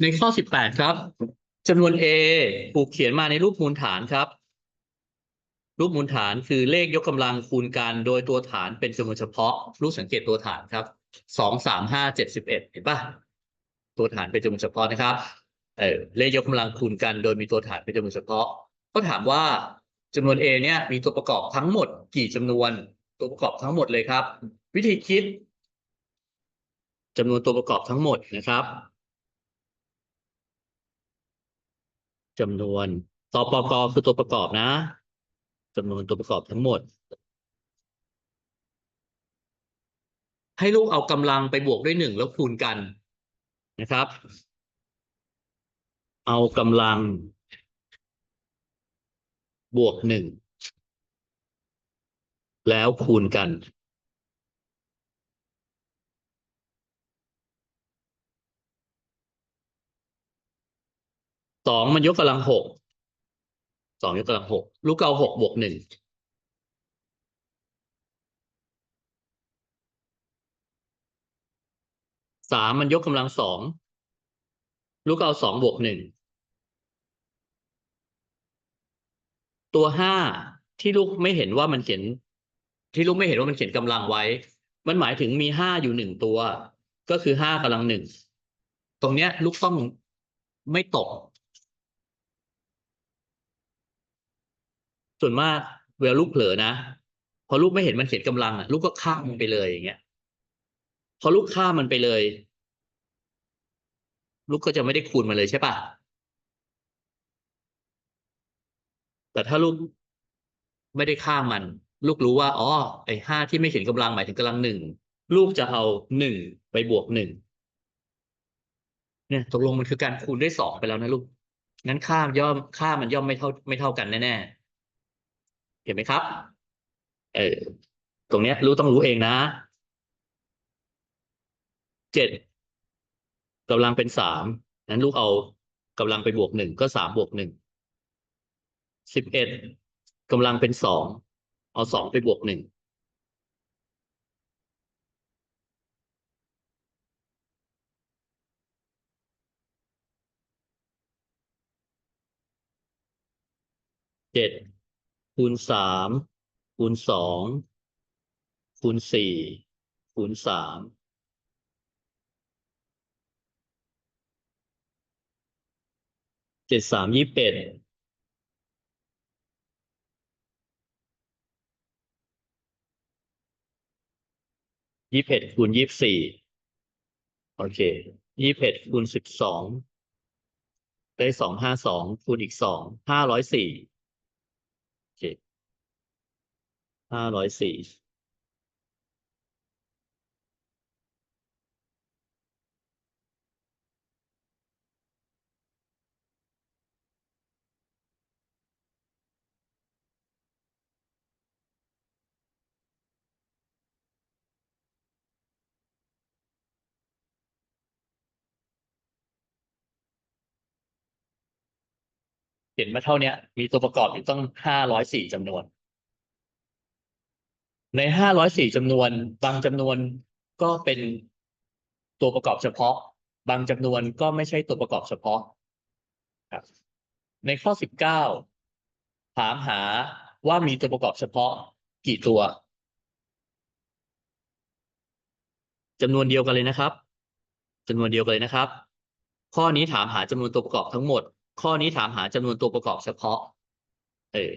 ในข้อสิบแปดครับจำนวน a ถูกเขียนมาในรูปมูลฐานครับ รูปมูลฐานคือเลขยกกำลังคูณกันโดยตัวฐานเป็นจำนวนเฉพาะ รูปสังเกตตัวฐานครับสองสามห้าเจ็ดสิบเอ็ดเห็นปะตัวฐานเป็นจำนวนเฉพาะนะครับเออเลขยกกำลังคูณกันโดยมีตัวฐานเป็นจำนวนเฉพาะก็ถามว่าจำนวน a เนี่ยมีตัวประกอบทั้งหมดกี่จำนวนตัวประกอบทั้งหมดเลยครับ วิธีคิดจำนวนตัวประกอบทั้งหมดนะครับ จำนวนตปกคือตัวประกอบนะจำนวนตัวประกอบทั้งหมด ให้ลูกเอากำลังไปบวกด้วยหนึ่งแล้วคูณกันนะครับ เอากำลัง บวกหนึ่งแล้วคูณกัน สองมันยกกำลังหกสองยกกำลังหกลูกเอาหกบวกหนึ่งสามมันยกกำลังสองลูกเอาสองบวกหนึ่งตัวห้าที่ลูกไม่เห็นว่ามันเขียน ที่ลูกไม่เห็นว่ามันเขียนกำลังไว้ มันหมายถึงมีห้าอยู่หนึ่งตัว ก็คือห้ากำลังหนึ่งตรงเนี้ย ลูกต้องไม่ตก ส่วนมากเวลาลูกเผลอนะ พอลูกไม่เห็นมันเขียนกำลังอะลูกก็ข้ามมันไปเลยอย่างเงี้ย พอลูกข้ามมันไปเลย ลูกก็จะไม่ได้คูณมันเลยใช่ปะแต่ถ้าลูกไม่ได้ข้ามมัน ลูกรู้ว่าอ๋อไอ้ห้าที่ไม่เขียนกำลังหมายถึงกำลังหนึ่งลูกจะเอาหนึ่งไปบวกหนึ่งเนี่ยตกลงมันคือการคูณด้วยสองไปแล้วนะลูกงั้นค่าย่อมค่ามันย่อมไม่เท่าไม่เท่ากันแน่ๆ เห็นไหมครับ เออตรงเนี้ยรู้ต้องรู้เองนะเจ็ดกำลังเป็นสามนั้นลูกเอากำลังไปบวกหนึ่งก็สามบวกหนึ่งสิบเอ็ดกำลังเป็นสองเอาสองไปบวกหนึ่งเจ็ด คูณสามคูณสองคูณสี่คูณสามเจ็ดสามยี่เอ็ดยี่สิบเอ็ดคูณยี่สิบสี่โอเคยี่สิบเอ็ดคูณสิบสองได้สองห้าสองคูณอีกสองห้าร้อยสี่ เคห้าร้อยสี่ เห็นมาเท่านี้มีตัวประกอบอยู่ต้องห้าร้อยสี่จำนวน ในห้าร้อยสี่จำนวน บางจำนวนก็เป็นตัวประกอบเฉพาะ บางจำนวนก็ไม่ใช่ตัวประกอบเฉพาะครับ ในข้อสิบเก้าถามหาว่ามีตัวประกอบเฉพาะกี่ตัวจำนวนเดียวกันเลยนะครับจำนวนเดียวกันเลยนะครับ ข้อนี้ถามหาจำนวนตัวประกอบทั้งหมด ข้อนี้ถามหาจำนวนตัวประกอบเฉพาะ เออ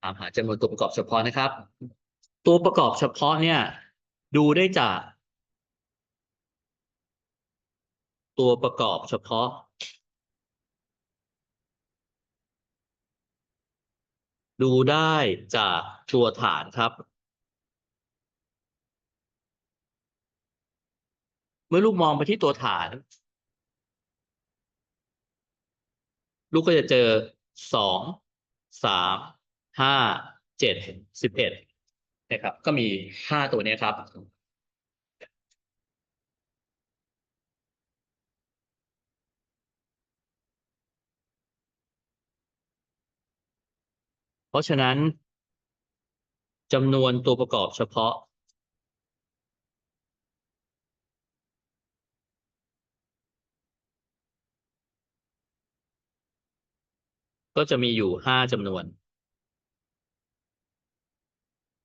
ถามหาจำนวนตัวประกอบเฉพาะนะครับ ตัวประกอบเฉพาะเนี่ย ดูได้จาก ตัวประกอบเฉพาะ ดูได้จากตัวฐานครับ มื่อลูกมองไปที่ตัวฐาน ลูกก็จะเจอสองสามห้าเจ็ดสิบเอ็ดนะครับ ก็มีห้าตัวนี้ครับเพราะฉะนั้นจำนวนตัวประกอบเฉพาะ ก็จะมีอยู่ห้าจำนวน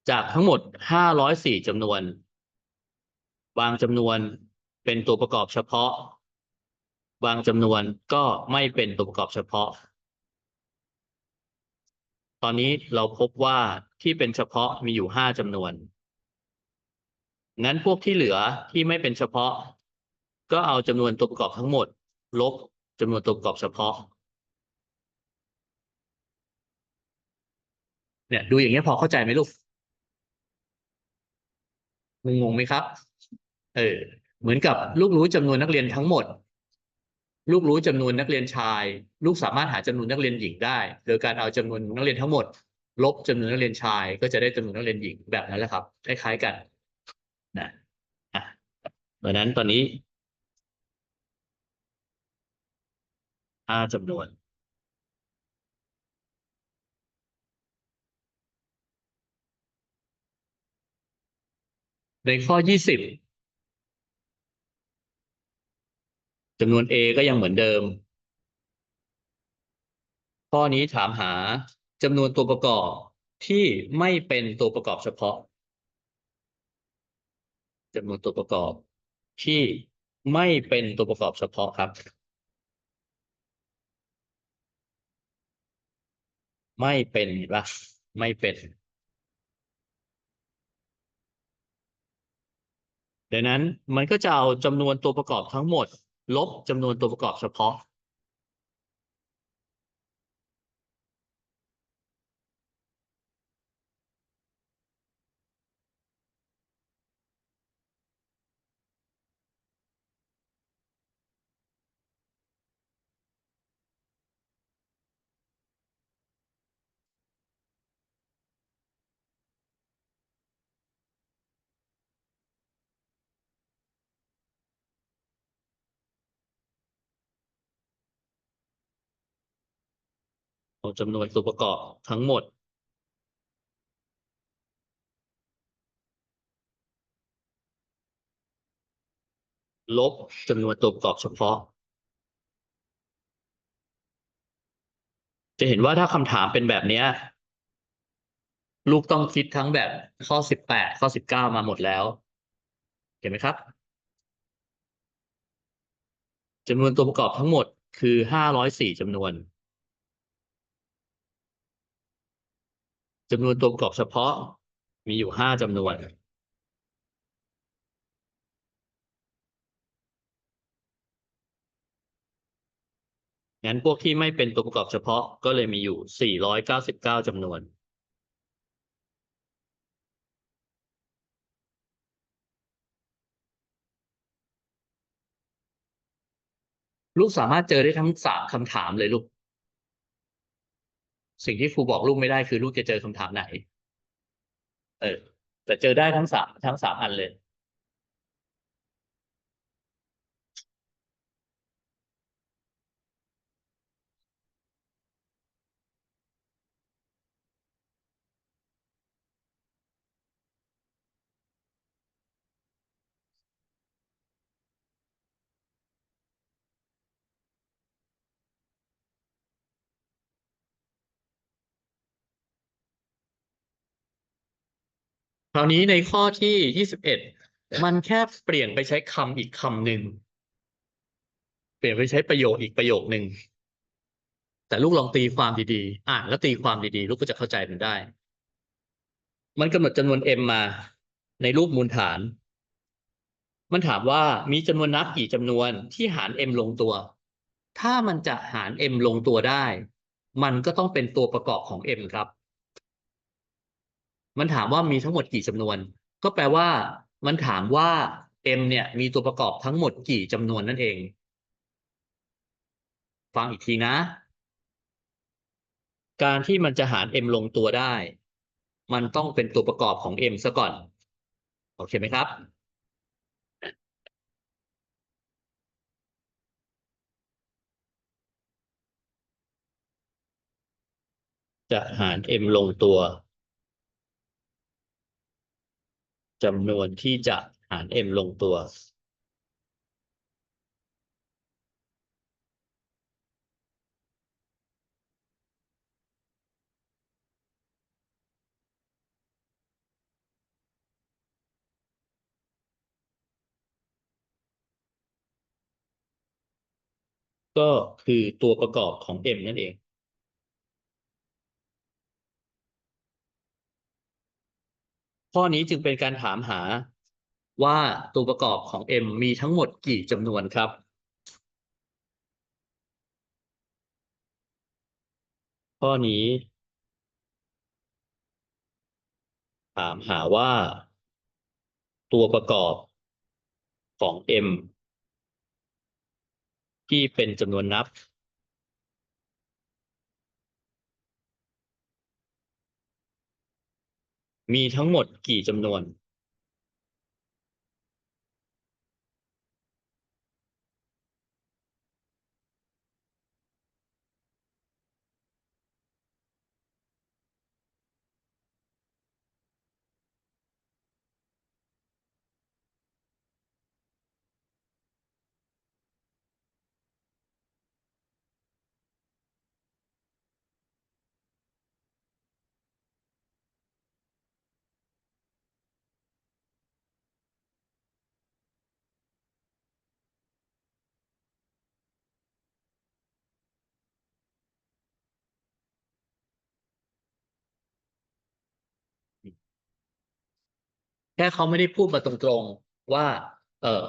จากทั้งหมดห้าร้อยสี่จำนวน บางจำนวนเป็นตัวประกอบเฉพาะ บางจำนวนก็ไม่เป็นตัวประกอบเฉพาะ ตอนนี้เราพบว่าที่เป็นเฉพาะมีอยู่ห้าจำนวน งั้นพวกที่เหลือที่ไม่เป็นเฉพาะ ก็เอาจำนวนตัวประกอบทั้งหมด ลบจำนวนตัวประกอบเฉพาะ เนี่ยดูอย่างเงี้ยพอเข้าใจไหมลูกงงๆไหมครับ เออ เหมือนกับลูกรู้จำนวนนักเรียนทั้งหมด ลูกรู้จำนวนนักเรียนชาย ลูกสามารถหาจำนวนนักเรียนหญิงได้ โดยการเอาจำนวนนักเรียนทั้งหมด ลบจำนวนนักเรียนชาย ก็จะได้จำนวนนักเรียนหญิงแบบนั้นแหละครับคล้ายๆกันนะอะดังนั้นตอนนี้ห้าจำนวน ในข้อยี่สิบจำนวน A ก็ยังเหมือนเดิม ข้อนี้ถามหาจำนวนตัวประกอบที่ไม่เป็นตัวประกอบเฉพาะจำนวนตัวประกอบที่ไม่เป็นตัวประกอบเฉพาะครับ ไม่เป็นเห็นปะไม่เป็น ดังนั้นมันก็จะเอาจำนวนตัวประกอบทั้งหมด ลบจำนวนตัวประกอบเฉพาะ เอาจำนวนตัวประกอบทั้งหมด ลบจำนวนตัวประกอบเฉพาะ จะเห็นว่าถ้าคำถามเป็นแบบนี้ลูกต้องคิดทั้งแบบข้อสิบแปดข้อสิบเก้ามาหมดแล้ว เห็นไหมครับจำนวนตัวประกอบทั้งหมดคือห้าร้อยสี่จำนวน จำนวนตัวประกอบเฉพาะมีอยู่ห้าจำนวน งั้นพวกที่ไม่เป็นตัวประกอบเฉพาะก็เลยมีอยู่ 499จำนวน ลูกสามารถเจอได้ทั้งสามคำถามเลยลูก สิ่งที่ครูบอกลูกไม่ได้คือลูกจะเจอคำถามไหน เออ แต่เจอได้ทั้งสามทั้งสามอันเลย คราวนี้ในข้อที่ยี่สิบเอ็ดมันแค่เปลี่ยนไปใช้คำอีกคำหนึ่งเปลี่ยนไปใช้ประโยคอีกประโยคหนึ่งแต่ลูกลองตีความดีๆ อ่านแล้วตีความดีๆ ลูกก็จะเข้าใจมันได้ มันกำหนดจำนวน m มาในรูปมูลฐาน มันถามว่ามีจำนวนนับกี่จำนวนที่หาร m ลงตัว ถ้ามันจะหาร m ลงตัวได้ มันก็ต้องเป็นตัวประกอบของ m ครับ มันถามว่ามีทั้งหมดกี่จำนวน ก็แปลว่า มันถามว่า m เนี่ย มีตัวประกอบทั้งหมดกี่จำนวนนั่นเอง ฟังอีกทีนะ การที่มันจะหาร m ลงตัวได้ มันต้องเป็นตัวประกอบของ m ซะก่อน โอเคไหมครับจะหาร m ลงตัว จำนวนที่จะหาร m ลงตัว ก็คือตัวประกอบของ m นั่นเอง ข้อนี้จึงเป็นการถามหาว่าตัวประกอบของ m มีทั้งหมดกี่จำนวนครับ ข้อนี้ ถามหาว่า ตัวประกอบของ m ที่เป็นจำนวนนับ มีทั้งหมดกี่จำนวน แค่เขาไม่ได้พูดมาตรงๆว่า เออ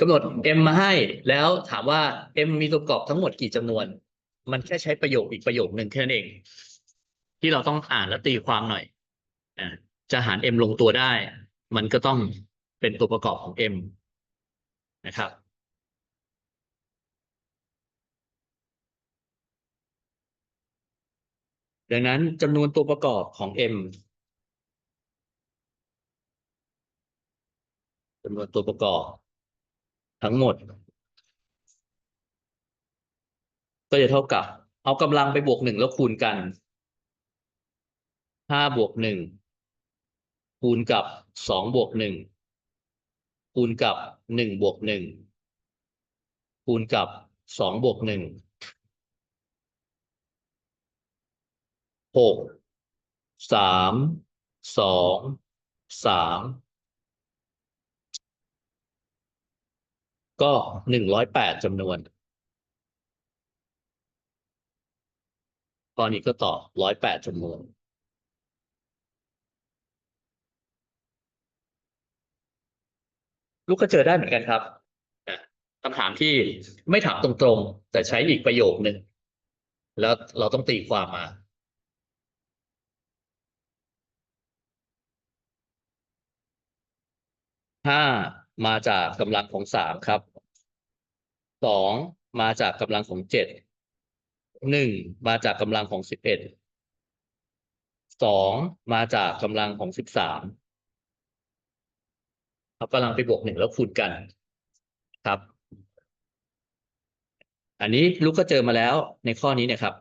กำหนด m มาให้ แล้วถามว่า m มีตัวประกอบทั้งหมดกี่จำนวน มันแค่ใช้ประโยคอีกประโยคหนึ่งแค่นั้นเอง ที่เราต้องอ่านและตีความหน่อยอจะหาร m ลงตัวได้ มันก็ต้องเป็นตัวประกอบของ m นะครับดังนั้นจำนวนตัวประกอบของ m จำนวนตัวประกอบ ทั้งหมด ก็จะเท่ากับ เอากำลังไปบวกหนึ่งแล้วคูณกันห้าบวกหนึ่งคูณกับสองบวกหนึ่งคูณกับหนึ่งบวกหนึ่งคูณกับสองบวกหนึ่งหกสามสองสาม ก็หนึ่งร้อยแปดจำนวนข้อนี้ก็ตอบร้อยแปดจำนวน ลูกก็เจอได้เหมือนกันครับคำถามที่ไม่ถามตรงๆ แต่ใช้อีกประโยคหนึ่ง แล้วเราต้องตีความมาห้า มาจากกำลังของสามครับสองมาจากกำลังของเจ็ดหนึ่งมาจากกำลังของสิบเอ็ดสองมาจากกำลังของสิบสามเอากำลังไปบวกหนึ่งแล้วคูณกันครับ อันนี้ลูกก็เจอมาแล้วในข้อนี้เนะครับ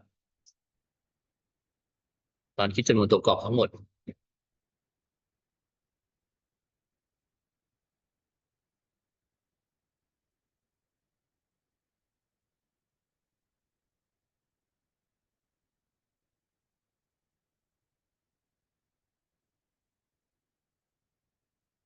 ตอนคิดจำนวนตัวประกอบทั้งหมด